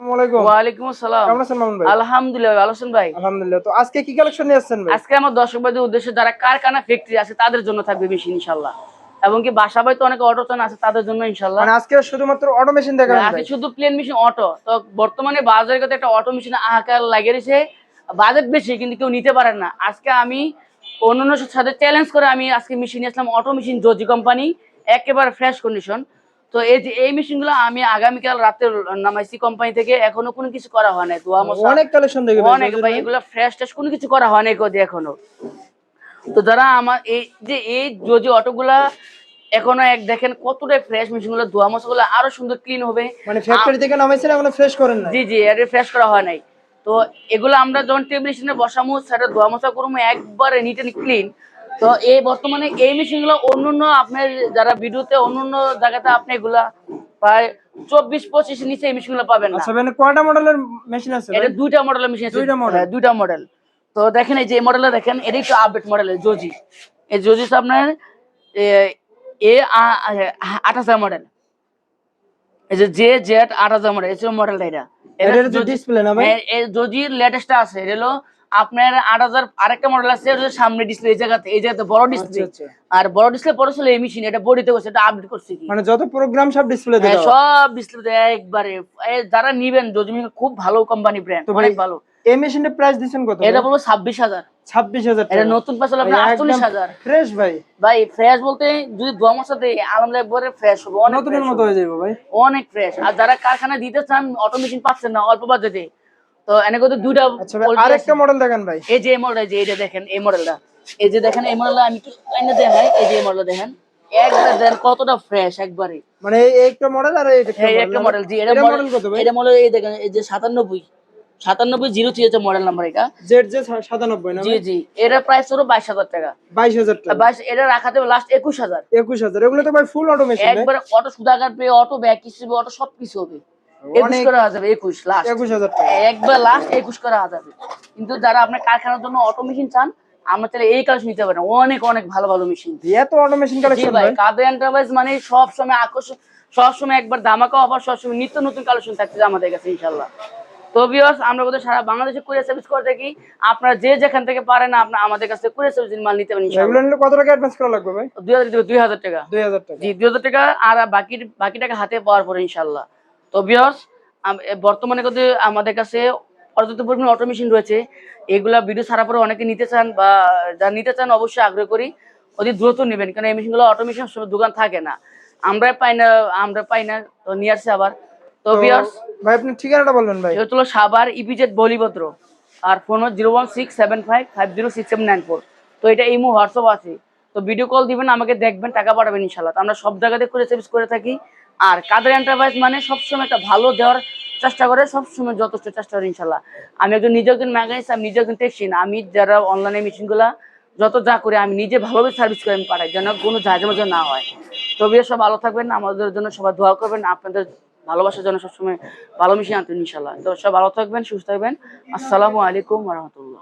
আসসালামু আলাইকুম। ওয়ালাইকুম আসসালাম। কেমন আছেন মামুন ভাই? আলহামদুলিল্লাহ ভালো আছেন ভাই? আলহামদুলিল্লাহ। তো আজকে কি কালেকশন নিয়ে আসছেন ভাই? আজকে আমার দর্শক ভাইদের উদ্দেশ্যে যারা কারখানা ফ্যাক্টরি আছে তাদের জন্য থাকবে বেশি ইনশাল্লাহ এবং কি বাসা বাড়িতে অনেক অটো চান আছে তাদের জন্য ইনশাল্লাহ মানে আজকে শুধুমাত্র শুধু প্লেন মেশিন অটো তো বর্তমানে বাজারে কত একটা অটো মেশিন আহাকার লাগিয়ে রয়েছে বাজেট বেশি কিন্তু কেউ নিতে পারেন না। আজকে আমি অন্যান্য সাথে চ্যালেঞ্জ করে আমি আজকে মেশিন নিয়ে আসলাম অটো মেশিন জোজি কোম্পানি একেবারে ফ্রেশ কন্ডিশন তো এই যে এই মেশিনগুলো আমি আগামীকাল রাতে নামাইছি কোম্পানি থেকে। এখনও কোনো কিছু করা হয় নাই দোয়া মশা অনেক কালেকশন দেখে অনেক ভাই এগুলো ফ্রেশ টেস্ট কোনো কিছু করা হয়নি কদি এখনও। তো যারা আমার এই যে এই যদি অটোগুলা এখনও এক দেখেন কতটা ফ্রেশ মেশিনগুলো ধোয়া মশাগুলো আরও সুন্দর ক্লিন হবে। মানে ফ্যাক্টরি থেকে নামাইছেন এখনও ফ্রেশ করেন না জি জি এটা ফ্রেশ করা হয় নাই। তো এগুলো আমরা যখন টেবিল স্ট্যান্ডে বসামো সেটা ধোয়া মশা করব একবারে নিট অ্যান্ড ক্লিন তো এই বর্তমানে এই মেশিনগুলো অন্য অন্য আপনার যারা ভিডিওতে অন্য অন্য জায়গাতে আপনি এগুলা প্রায় চব্বিশ পঁচিশ নিচে এই মেশিনগুলো পাবেন না। আচ্ছা মানে কয়টা মডেলের মেশিন আছে এটা দুইটা মডেলের মেশিন আছে। দুইটা model? হ্যাঁ, দুইটা মডেল তো দেখেন এই যে মডেলটা দেখেন এটা একটু আপডেট মডেল জজি এই জজি আপনার এ, আ- আট হাজার মডেল এই যে জে জেড আট হাজার মডেল এই মডেলটা এটা। ডিসপ্লে না ভাই? হ্যাঁ, এই জজির লেটেস্ট আছে। এটা হলো আপনার আট হাজার আরেকটা মডেল আছে সামনে ডিসপ্লে এই জায়গাতে এই জায়গাতে বড় ডিসপ্লে আচ্ছা, আর বড় ডিসপ্লে পরে ছিল এই মেশিন এটা বডিতে করছে এটা আপডেট করছে কি? মানে যত প্রোগ্রাম সব ডিসপ্লে হ্যাঁ, দেওয়া। সব ডিসপ্লে দেয় একবারে। যারা নিবেন জজি মেশিন খুব ভালো কোম্পানি ব্র্যান্ড অনেক ভালো। এই মেশিনের প্রাইস দিচ্ছেন কত এটা বলব ছাব্বিশ হাজার। ছাব্বিশ হাজার এটা নতুন আপনার আটচল্লিশ হাজার। ফ্রেশ ভাই। ভাই ফ্রেশ বলতে যদি দোয়া মশা দেয় আলহামদুলিল্লাহ ফ্রেশ হবে অনেক নতুনের মতো হয়ে যাবে ভাই। অনেক ফ্রেশ আর যারা কারখানা দিতে চান অটো মেশিন পাচ্ছেন না অল্প বাজেটে তো এনে কিন্তু দুইটা আচ্ছা আরেকটা মডেল দেখেন ভাই। এই যে মডেল যে এটা দেখেন এই মডেলটা এই যে দেখেন এই মডেলটা আমি কি দেখাই এই যে মডেল দেখেন। একবার দেন কতটা ফ্রেশ একবারে। মানে এই একটা মডেল আর একটা মডেল জি এটা মডেল কত ভাই? এটা মডেল এই দেখেন এই যে সাতানব্বই। সাতানব্বই জিরো থ্রি হচ্ছে মডেল নাম্বার এটা। জেড জে সাতানব্বই জি জি। এটা প্রাইস হলো বাইশ হাজার টাকা। বাইশ হাজার টাকা। বাইশ এটা লাস্ট একুশ হাজার। একুশ হাজার। এগুলো তো ভাই ফুল অটোমেশন একবার অটো সুদাগার পেয়ে অটো ব্যাক হিসেবে অটো সবকিছু হবে। একুশ করা যাবে একুশ লাস্ট একুশ হাজার একবার লাস্ট একুশ করা যাবে কিন্তু যারা আপনার কারখানার জন্য অটো মেশিন চান আমরা তাহলে এই কাজ নিতে পারেন। অনেক অনেক ভালো ভালো মেশিন এত অটোমেশন জি কালেকশন ভাই ভাই। কাদের এন্টারপ্রাইজ মানে সব সময় আকর্ষণ সব সময় একবার ধামাকা অফার সব সময় নিত্য নতুন কালেকশন থাকছে আমাদের কাছে ইনশাল্লাহ তো ভিউয়ার্স আমরা বোধহয় সারা বাংলাদেশে কুরিয়ার সার্ভিস করে থাকি। আপনারা যে যেখান থেকে পারেন আপনার আমাদের কাছে কুরিয়ার সার্ভিস মাল নিতে পারেন এগুলো নিলে কত টাকা অ্যাডভান্স করা লাগবে ভাই? জি টাকা আর বাকি বাকি টাকা হাতে পাওয়ার পরে ইনশাল্লাহ তো বিয়স বর্তমানে কিন্তু আমাদের কাছে পর্যাপ্ত পরিমাণে অটো মেশিন রয়েছে। এগুলা ভিডিও ছাড়া পরে অনেকে নিতে চান বা যারা নিতে চান অবশ্যই আগ্রহ করি অতি দ্রুত নেবেন। কারণ এই মেশিনগুলো অটো মেশিন দোকান থাকে না। আমরা পাই না আমরা পাই না তো নিয়ে আসছে আবার। তো বিয়ার্স ভাই আপনি ঠিকানাটা বলবেন ভাই। এটা হলো সাবার ইপিজেড বলিপত্র আর phone zero one six seven five five zero six seven nine four. তো এটা ইমো হোয়াটসঅ্যাপ আছে। তো ভিডিও কল দিবেন আমাকে দেখবেন টাকা পাঠাবেন ইনশাল্লাহ আমরা সব জায়গাতে করে সার্ভিস করে থাকি। আর কাদের এন্টারপ্রাইজ মানে সবসময় একটা ভালো দেওয়ার চেষ্টা করে, সবসময় যথেষ্ট চেষ্টা করে ইনশাল্লাহ আমি একজন নিজে একজন ম্যাগাইস আমি নিজে একজন টেকসিন আমি যারা অনলাইনে মেশিনগুলা যত যা করে, আমি নিজে ভালোভাবে সার্ভিস করে আমি পাঠাই, যেন কোনো ঝাঁঝামাঝা না হয়। তবে সব ভালো থাকবেন, আমাদের জন্য সবাই দোয়া করবেন, আপনাদের ভালোবাসার জন্য সবসময় ভালো মিশিয়ে আনতেন ইনশাল্লাহ তো সব ভালো থাকবেন, সুস্থ থাকবেন। আসসালামু আলাইকুম রহমতুল্লাহ।